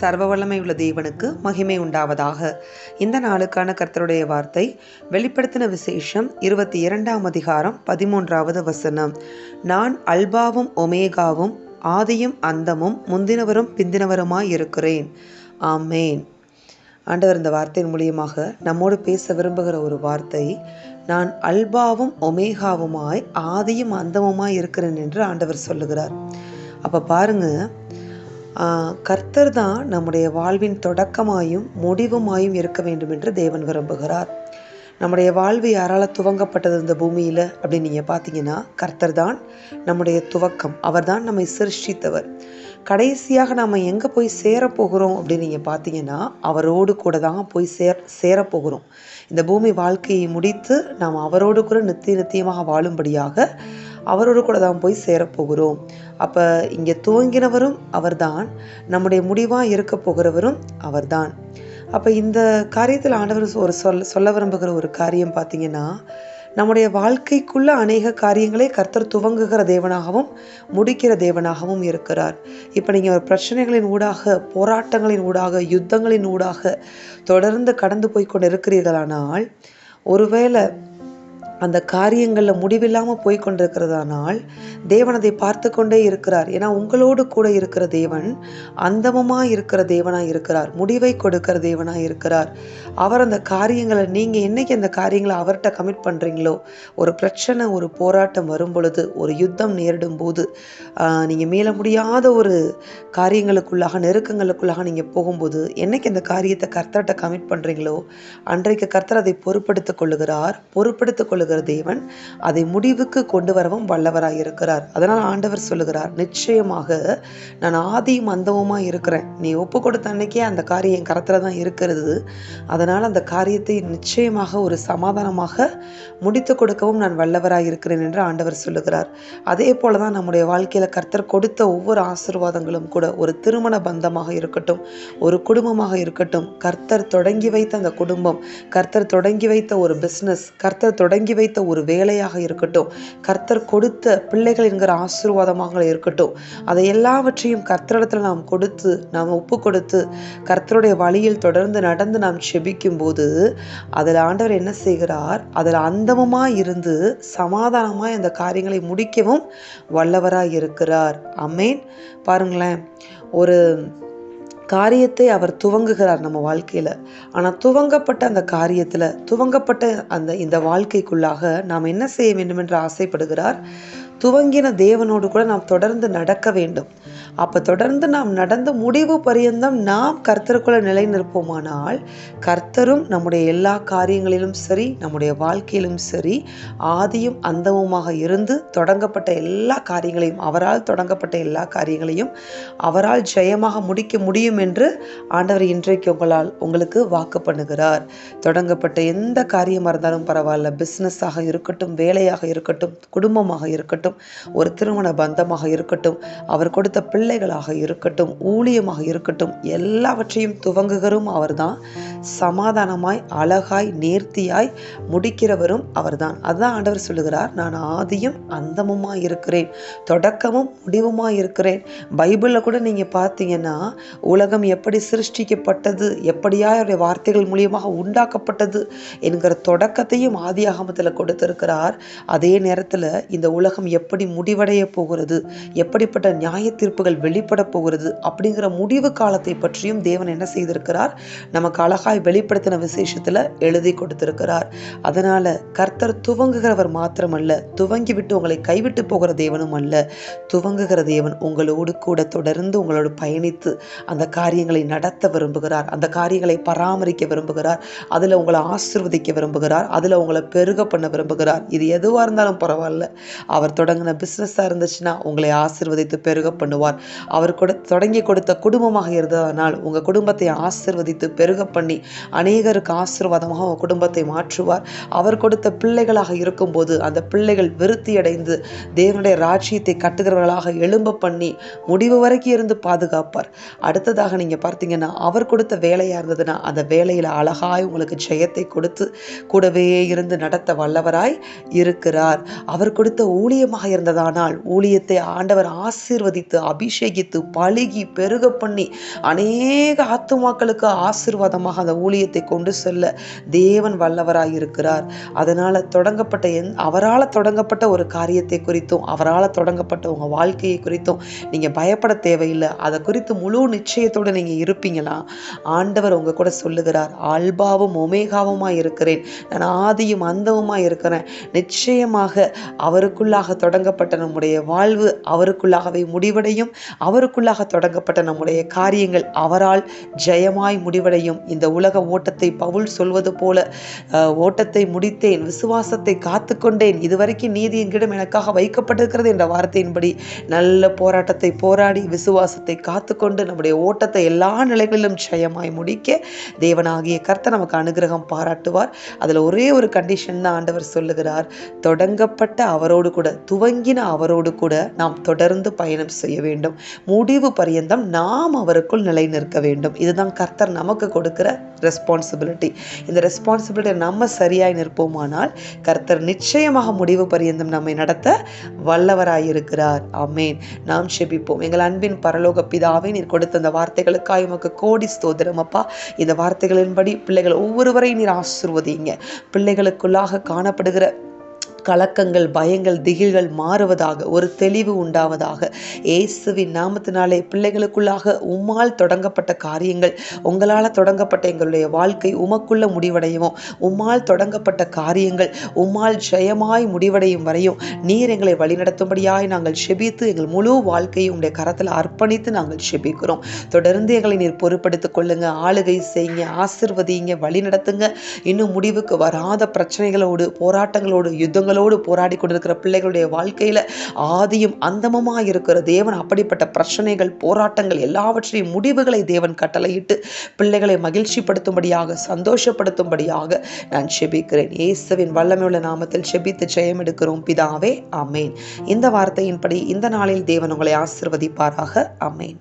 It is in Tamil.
சர்வ வல்லமை உள்ள தேவனுக்கு மகிமை உண்டாவதாக. இந்த நாளுக்கான கர்த்தருடைய வார்த்தை வெளிப்படுத்தின விசேஷம் இருபத்தி இரண்டாம் அதிகாரம் பதிமூன்றாவது வசனம். நான் அல்பாவும் ஒமேகாவும் ஆதியும் அந்தமும் முந்தினவரும் பிந்தினவருமாய் இருக்கிறேன். ஆமேன். ஆண்டவர் இந்த வார்த்தையின் மூலியமாக நம்மோடு பேச விரும்புகிற ஒரு வார்த்தை நான் அல்பாவும் ஒமேகாவுமாய் ஆதியும் அந்தமுமாய் இருக்கிறேன் என்று ஆண்டவர் சொல்லுகிறார். அப்போ பாருங்க கர்த்தர் தான் நம்முடைய வாழ்வின் தொடக்கமாயும் முடிவுமாயும் இருக்க வேண்டும் என்று தேவன் விரும்புகிறார். நம்முடைய வாழ்வு யாரால் துவங்கப்பட்டது இந்த பூமியில் அப்படின்னு நீங்கள் பார்த்தீங்கன்னா கர்த்தர் தான் நம்முடைய துவக்கம். அவர் தான் நம்மை சிருஷ்டித்தவர். கடைசியாக நாம் எங்கே போய் சேரப்போகிறோம் அப்படின்னு நீங்கள் பார்த்தீங்கன்னா அவரோடு கூட தான் போய் சேர் சேரப்போகிறோம். இந்த பூமி வாழ்க்கையை முடித்து நாம் அவரோடு கூட நித்திய நித்தியமாக வாழும்படியாக அவரோடு கூட தான் போய் சேரப்போகிறோம் அப்போ இங்கே துவங்கினவரும் அவர்தான் நம்முடைய முடிவாக இருக்க போகிறவரும் அவர்தான். அப்போ இந்த காரியத்தில் ஆண்டவர் ஒரு சொல் சொல்ல விரும்புகிற ஒரு காரியம் பார்த்தீங்கன்னா நம்முடைய வாழ்க்கைக்குள்ள அநேக காரியங்களை கர்த்தர் துவங்குகிற தேவனாகவும் முடிக்கிற தேவனாகவும் இருக்கிறார். இப்போ நீங்கள் ஒரு பிரச்சனைகளின் ஊடாக போராட்டங்களின் ஊடாக யுத்தங்களின் ஊடாக தொடர்ந்து கடந்து போய் கொண்டு இருக்கிறீர்களானால் ஒருவேளை அந்த காரியங்களில் முடிவில்லாமல் போய் கொண்டிருக்கிறதானால் தேவன் அதை பார்த்து கொண்டே இருக்கிறார். ஏன்னா உங்களோடு கூட இருக்கிற தேவன் அந்தமமாக இருக்கிற தேவனாக இருக்கிறார். முடிவை கொடுக்கிற தேவனாக இருக்கிறார். அவர் அந்த காரியங்களை நீங்கள் என்னைக்கு அந்த காரியங்களை அவர்கிட்ட கமிட் பண்ணுறீங்களோ ஒரு பிரச்சனை ஒரு போராட்டம் வரும் பொழுது ஒரு யுத்தம் நேரிடும் போது நீங்கள் மீள முடியாத ஒரு காரியங்களுக்குள்ளாக நெருக்கங்களுக்குள்ளாக நீங்கள் போகும்போது என்னைக்கு அந்த காரியத்தை கர்த்தர்கிட்ட கமிட் பண்ணுறீங்களோ அன்றைக்கு கர்த்தர் அதை பொறுப்படுத்திக் கொள்ளுகிறார். பொறுப்படுத்திக் கொள்ளுகிறார். சொல்லுகிற தேவன் அதை முடிவுக்கு கொண்டு வரவும் வல்லவராக இருக்கிறார். அதனால் ஆண்டவர் சொல்லுகிறார் நிச்சயமாக நான் ஆதியும் அந்தவுமா இருக்கிறேன். நீ ஒப்பு கொடுத்த அன்னைக்கே அந்த காரியம் கரத்தில் தான் இருக்கிறது. அதனால் அந்த காரியத்தை நிச்சயமாக ஒரு சமாதானமாக முடித்து கொடுக்கவும் நான் வல்லவராக இருக்கிறேன் என்று ஆண்டவர் சொல்லுகிறார். அதே போல தான் நம்முடைய வாழ்க்கையில் கர்த்தர் கொடுத்த ஒவ்வொரு ஆசிர்வாதங்களும் கூட ஒரு திருமண பந்தமாக இருக்கட்டும் ஒரு குடும்பமாக இருக்கட்டும் கர்த்தர் தொடங்கி வைத்த அந்த குடும்பம் கர்த்தர் தொடங்கி வைத்த ஒரு பிஸ்னஸ் கர்த்தர் தொடங்கி வைத்த ஒரு வேலையாக இருக்கட்டும். கர்த்தர் கொடுத்த பிள்ளைகள் என்கிற ஆசீர்வாதமாக இருக்கட்டும். அதை எல்லாவற்றையும் கர்த்தரிடத்தில் நாம் கொடுத்து நாம் ஒப்பு கொடுத்து கர்த்தருடைய வழியில் தொடர்ந்து நடந்து நாம் செபிக்கும் போது அதில் ஆண்டவர் என்ன செய்கிறார்? அதில் அந்தமமாக இருந்து சமாதானமாக அந்த காரியங்களை முடிக்கவும் வல்லவராக இருக்கிறார். அம்மேன் பாருங்களேன். ஒரு காரியத்தை அவர் துவங்குகிறார் நம்ம வாழ்க்கையில். ஆனால் துவங்கப்பட்ட அந்த காரியத்தில் துவங்கப்பட்ட அந்த இந்த வாழ்க்கைக்குள்ளாக நாம் என்ன செய்ய வேண்டும் என்று ஆசைப்படுகிறார்? துவங்கின தேவனோடு கூட நாம் தொடர்ந்து நடக்க வேண்டும். அப்போ தொடர்ந்து நாம் நடந்த முடிவு பரியந்தம் நாம் கர்த்தருக்குள்ள நிலை நிற்போமானால் கர்த்தரும் நம்முடைய எல்லா காரியங்களிலும் சரி நம்முடைய வாழ்க்கையிலும் சரி ஆதியும் அந்தமுமாக இருந்து தொடங்கப்பட்ட எல்லா காரியங்களையும் அவரால் தொடங்கப்பட்ட எல்லா காரியங்களையும் அவரால் ஜெயமாக முடிக்க முடியும் என்று ஆண்டவர் இன்றைக்கு உங்களால் உங்களுக்கு வாக்கு பண்ணுகிறார். தொடங்கப்பட்ட எந்த காரியமாக இருந்தாலும் பரவாயில்ல. பிஸ்னஸாக இருக்கட்டும் வேலையாக இருக்கட்டும் குடும்பமாக இருக்கட்டும் ஒரு திருமண பந்தமாக இருக்கட்டும் அவர் கொடுத்த பிள்ளைகளாக இருக்கட்டும் ஊழியமாக இருக்கட்டும் எல்லாவற்றையும் துவங்குகிறோம் அவர்தான். சமாதானமாய் அழகாய் நேர்த்தியாய் முடிக்கிறவரும் அவர்தான். அதுதான் ஆண்டவர் சொல்லுகிறார் நான் ஆதியும் அந்தமுமாய் இருக்கிறேன் தொடக்கமும் முடிவுமாய் இருக்கிறேன். பைபிளில் கூட நீங்கள் பார்த்தீங்கன்னா உலகம் எப்படி சிருஷ்டிக்கப்பட்டது எப்படியா அவருடைய வார்த்தைகள் மூலியமாக உண்டாக்கப்பட்டது என்கிற தொடக்கத்தையும் ஆதி ஆகமத்தில் கொடுத்திருக்கிறார். அதே நேரத்தில் இந்த உலகம் எப்படி முடிவடைய போகிறது? எப்படிப்பட்ட நியாய தீர்ப்புகள் வெளிப்பட போகிறது? அப்படிங்கிற முடிவு காலத்தை பற்றியும் தேவன் என்ன செய்திருக்கிறார்? நமக்கு அழகாய் வெளிப்படுத்தின விசேஷத்தில் எழுதி கொடுத்திருக்கிறார். அதனால கர்த்தர் துவங்குகிறவர் மாத்திரமல்ல துவங்கி விட்டு உங்களை கைவிட்டு போகிற தேவனும் அல்ல. துவங்குகிற தேவன் உங்களோடு கூட தொடர்ந்து உங்களோடு பயணித்து அந்த காரியங்களை நடத்த விரும்புகிறார். அந்த காரியங்களை பராமரிக்க விரும்புகிறார். அதில் உங்களை ஆசிர்வதிக்க விரும்புகிறார். அதில் உங்களை பெருக பண்ண விரும்புகிறார். இது எதுவாக இருந்தாலும் பரவாயில்ல. அவர் தொடங்கின பிஸ்னஸாக இருந்துச்சுன்னா உங்களை ஆசிர்வதித்து பெருக பண்ணுவார். அவர் கொடு தொடங்கி கொடுத்த குடும்பமாக இருந்ததனால் உங்கள் குடும்பத்தை ஆசிர்வதித்து பெருக பண்ணி அநேகருக்கு ஆசீர்வாதமாக உங்கள் குடும்பத்தை மாற்றுவார். அவர் கொடுத்த பிள்ளைகளாக இருக்கும்போது அந்த பிள்ளைகள் விருத்தி அடைந்து தேவனுடைய ராஜ்யத்தை கட்டுகிறவர்களாக எழும்ப பண்ணி முடிவு வரைக்கும் இருந்து பாதுகாப்பார். அடுத்ததாக நீங்கள் பார்த்தீங்கன்னா அவர் கொடுத்த வேலையாக இருந்ததுன்னா அந்த வேலையில் அழகாய் உங்களுக்கு ஜெயத்தை கொடுத்து கூடவே இருந்து நடத்த வல்லவராய் இருக்கிறார். அவர் கொடுத்த ஊழியமாக இருந்ததானால் ஊழியத்தை ஆண்டவர் ஆசீர்வதித்து அபிஷேகித்து பழுகி பெருக பண்ணி அநேக ஆத்துமாக்களுக்கு ஆசீர்வாதமாக அந்த ஊழியத்தை கொண்டு செல்ல தேவன் வல்லவராக இருக்கிறார். அதனால் தொடங்கப்பட்ட எந் அவரால் தொடங்கப்பட்ட ஒரு காரியத்தை குறித்தும் அவரால் தொடங்கப்பட்ட உங்கள் வாழ்க்கையை குறித்தும் நீங்கள் பயப்பட தேவையில்லை. அதை குறித்து முழு நிச்சயத்தோடு நீங்கள் இருப்பீங்களா? ஆண்டவர் உங்கள் கூட சொல்லுகிறார் ஆல்பாவும் ஒமேகாவுமாக இருக்கிறேன் நான் ஆதியும் அந்தவுமாக இருக்கிறேன். நிச்சயமாக அவருக்குள்ளாக தொடங்கப்பட்ட நம்முடைய வாழ்வு அவருக்குள்ளாகவே முடிவடையும். அவருக்குள்ளாக தொடங்கப்பட்ட நம்முடைய காரியங்கள் அவரால் ஜெயமாய் முடிவடையும். இந்த உலக ஓட்டத்தை பவுல் சொல்வது போல ஓட்டத்தை முடித்தேன் விசுவாசத்தை காத்துக்கொண்டேன். இதுவரைக்கும் நீதி எங்கிடம் எனக்காக வைக்கப்பட்டிருக்கிறது என்ற வார்த்தையின்படி நல்ல போராட்டத்தை போராடி விசுவாசத்தை காத்துக்கொண்டு நம்முடைய ஓட்டத்தை எல்லா நிலைகளிலும் ஜெயமாய் முடிக்க தேவனாகிய கர்த்தர் நமக்கு அனுகிரகம் பாராட்டுவார். அதில் ஒரே ஒரு கண்டிஷன் தான் ஆண்டவர் சொல்லுகிறார். தொடங்கப்பட்ட அவரோடு கூட துவங்கின அவரோடு கூட நாம் தொடர்ந்து பயணம் செய்ய வேண்டும். முடிவு பரியந்தம் நாம் அவருக்குள் நிலை நிற்க வேண்டும். இதுதான் கர்த்தர் நமக்கு கொடுக்கிற ரெஸ்பான்சிபிலிட்டி இந்த ரெஸ்பான்சிபிலிட்டி நம்ம சரியாய் நிற்போமானால் கர்த்தர் நிச்சயமாக முடிவு பரியந்தம் நம்மை நடத்த வல்லவராயிருக்கிறார். ஆமேன். நாம் செபிப்போம். எங்கள் அன்பின் பரலோக பிதாவை நீர் கொடுத்த அந்த வார்த்தைகளுக்காக உமக்கு கோடி ஸ்தோதிரம் அப்பா. இந்த வார்த்தைகளின்படி பிள்ளைகள் ஒவ்வொருவரையும் நீர் ஆசிர்வதிங்க. பிள்ளைகளுக்குள்ளாக காணப்படுகிற கலக்கங்கள் பயங்கள் திகில்கள் மாறுவதாக ஒரு தெளிவு உண்டாவதாக. இயேசுவின் நாமத்தினாலே பிள்ளைகளுக்குள்ளாக உம்மால் தொடங்கப்பட்ட காரியங்கள் உங்களால் தொடங்கப்பட்ட எங்களுடைய வாழ்க்கை உமக்குள்ள முடிவடையவும் உம்மால் தொடங்கப்பட்ட காரியங்கள் உம்மால் ஜெயமாய் முடிவடையும் வரையும் நீர் எங்களை வழிநடத்தும்படியாய் நாங்கள் செபித்து எங்கள் முழு வாழ்க்கையை உங்களுடைய கரத்தில் அர்ப்பணித்து நாங்கள் செபிக்கிறோம். தொடர்ந்து எங்களை நீர் பொறுப்படுத்திக் கொள்ளுங்க ஆளுகை செய்யுங்க ஆசிர்வதிங்க வழிநடத்துங்க. இன்னும் முடிவுக்கு வராத பிரச்சனைகளோடு போராட்டங்களோடு யுத்தங்களோடு போராடி கொண்டிருக்கிற பிள்ளைகளுடைய வாழ்க்கையில் ஆதியும் அந்தமுமாக இருக்கிற தேவன் அப்படிப்பட்ட பிரச்சனைகள் போராட்டங்கள் எல்லாவற்றையும் முடிவுகளை தேவன் கட்டளையிட்டு பிள்ளைகளை மகிழ்ச்சிப்படுத்தும்படியாக சந்தோஷப்படுத்தும்படியாக நான் செபிக்கிறேன். இயேசுவின் வல்லமையுள்ள நாமத்தில் செபித்து ஜெயம் எடுக்கிறோம். பிதாவே அமேன் இந்த வார்த்தையின்படி இந்த நாளில் தேவன் உங்களை ஆசிர்வதிப்பாராக. அமேன்